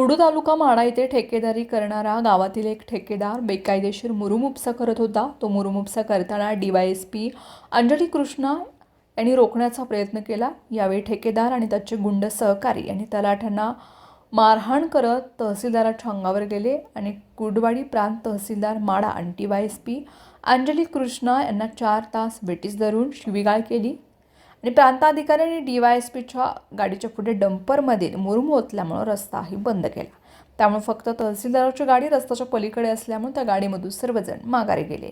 कुडू तालुका माडा येथे ठेकेदारी करणारा गावातील एक ठेकेदार बेकायदेशीर मुरुमुपसा करत होता. तो मुरुमुपसा करताना D Y S P Anjali Krishna यांनी रोखण्याचा प्रयत्न केला. यावेळी ठेकेदार आणि त्याचे गुंड सहकारी यांनी तलाठ्यांना मारहाण करत तहसीलदाराच्या अंगावर गेले आणि कुडवाडी प्रांत तहसीलदार माडा आणि T Y S P Anjali Krishna यांना चार तास बेटीस धरून शिवीगाळ केली. आणि प्रांताधिकाऱ्यांनी डी वाय एस पीच्या गाडीच्या पुढे डंपरमध्ये मुरुम ओतल्यामुळं रस्ताही बंद केला. त्यामुळे फक्त तहसीलदाराची गाडी रस्त्याच्या पलीकडे असल्यामुळे त्या गाडीमधून सर्वजण माघारी गेले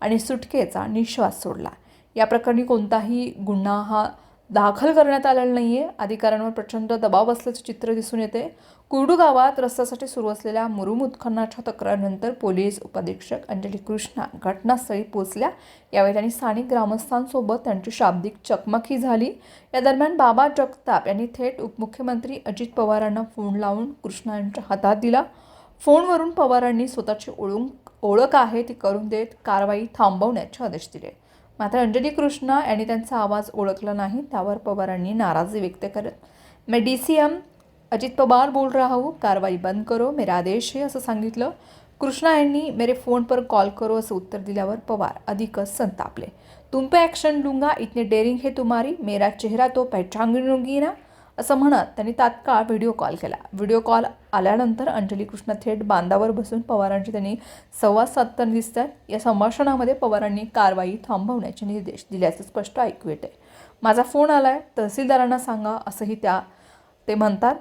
आणि सुटकेचा निश्वास सोडला. या प्रकरणी कोणताही गुन्हा हा दाखल करण्यात आलेला नाही आहे अधिकाऱ्यांवर प्रचंड दबाव बसल्याचे चित्र दिसून येते. कुर्डू गावात रस्त्यासाठी सुरू असलेल्या मुरुम उत्खननाच्या तक्रारीनंतर पोलीस उपाधीक्षक अंजली कृष्णा घटनास्थळी पोचल्या यावेळी त्यांनी स्थानिक ग्रामस्थांसोबत त्यांची शाब्दिक चकमकी झाली. या दरम्यान बाबा जगताप यांनी थेट उपमुख्यमंत्री अजित पवारांना फोन लावून कृष्णा यांच्या हातात दिला. फोनवरून पवारांनी स्वतःची ओळख ओळख आहे ती करून देत कारवाई थांबवण्याचे आदेश दिले. मात्र अंजली कृष्णा यांनी त्यांचा आवाज ओळखला नाही त्यावर पवारांनी नाराजी व्यक्त करत. मैं D C M Ajit Pawar बोल रहा हूँ कारवाई बंद करो मेरा आदेश आहे असं सांगितलं. कृष्णा यांनी मेरे फोन पर कॉल करो असं उत्तर दिल्यावर पवार अधिकच संतापले. तुम पे ॲक्शन लूंगा इतने डेअरिंग हे तुम्हारी मेरा चेहरा तो पहचान लूंगी ना असं म्हणत त्यांनी तात्काळ व्हिडिओ कॉल केला. व्हिडिओ कॉल आल्यानंतर अंजली कृष्ण थेट बांधावर बसून पवारांची त्यांनी संवाद साधताना दिसतात. या संभाषणामध्ये पवारांनी कारवाई थांबवण्याचे निर्देश दिल्याचं स्पष्ट ऐकू येते माझा फोन आला आहे तहसीलदारांना सांगा असंही त्या ते म्हणतात.